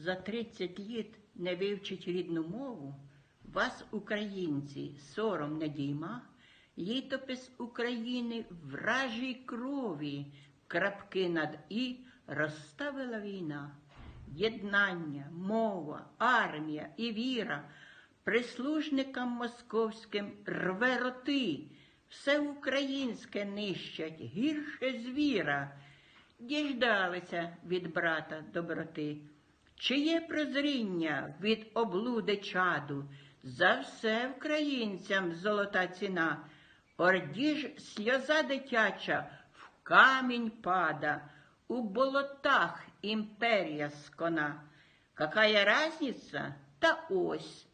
за 30 літ не вивчить рідну мову, вас, українці, сором не дійма, літопис України вражій крові, крапки над і розставила війна. Єднання, мова, армія і віра прислужникам московським рве роти, все українське нищать гірше звіра. Діждалися від брата доброти. Чиє прозріння від облуди чаду, за все українцям золота ціна, орді ж сльоза дитяча в камінь пада, у болотах імперія скона. Какая разниця? Та ось.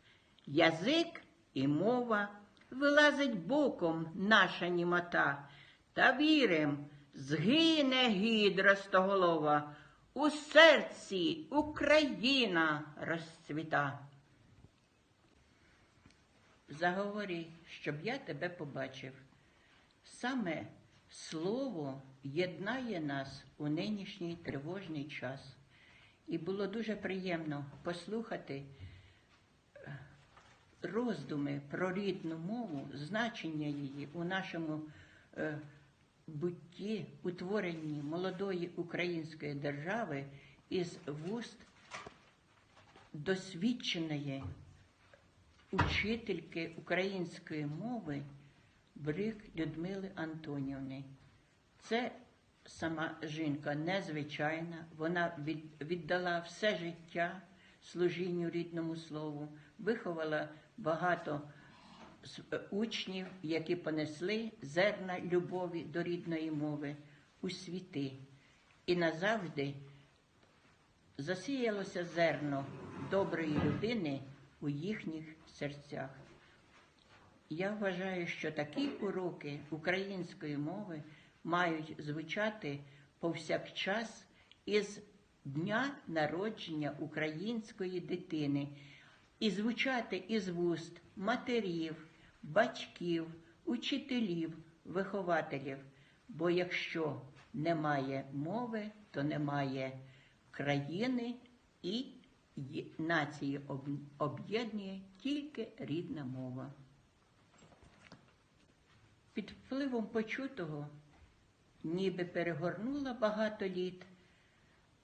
Язик і мова. Вилазить боком наша німота, та вірим, згине гідра стоголова, у серці Україна розцвіта. Заговори, щоб я тебе побачив. Саме слово єднає нас у нинішній тривожний час. І було дуже приємно послухати е, роздуми про рідну мову, значення її у нашому е, бутті, утворенні молодої української держави із вуст досвідченої учительки української мови Брик Людмили Антонівни. Це сама жінка незвичайна, вона віддала все життя служінню рідному слову, виховала багато учнів, які понесли зерна любові до рідної мови у світи. І назавжди засіялося зерно доброї людини у їхніх серцях. Я вважаю, що такі уроки української мови мають звучати повсякчас із дня народження української дитини і звучати із вуст матерів, батьків, учителів, вихователів. Бо якщо немає мови, то немає країни і нації об'єднує тільки рідна мова. Під впливом почутого ніби перегорнула багато літ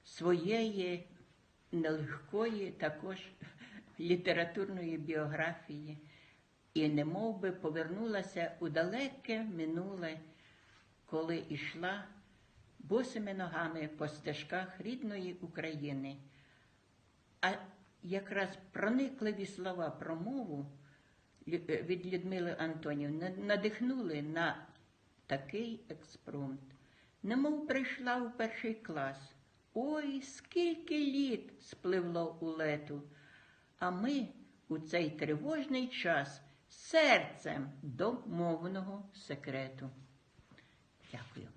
своєї нелегкої також літературної біографії і немов би повернулася у далеке минуле, коли йшла босими ногами по стежках рідної України. А якраз проникливі слова про мову е, від Людмили Антонівни надихнули на такий експромт. Немов прийшла у перший клас. Ой, скільки літ спливло у лету. А ми у цей тривожний час серцем до мовного секрету. Дякую.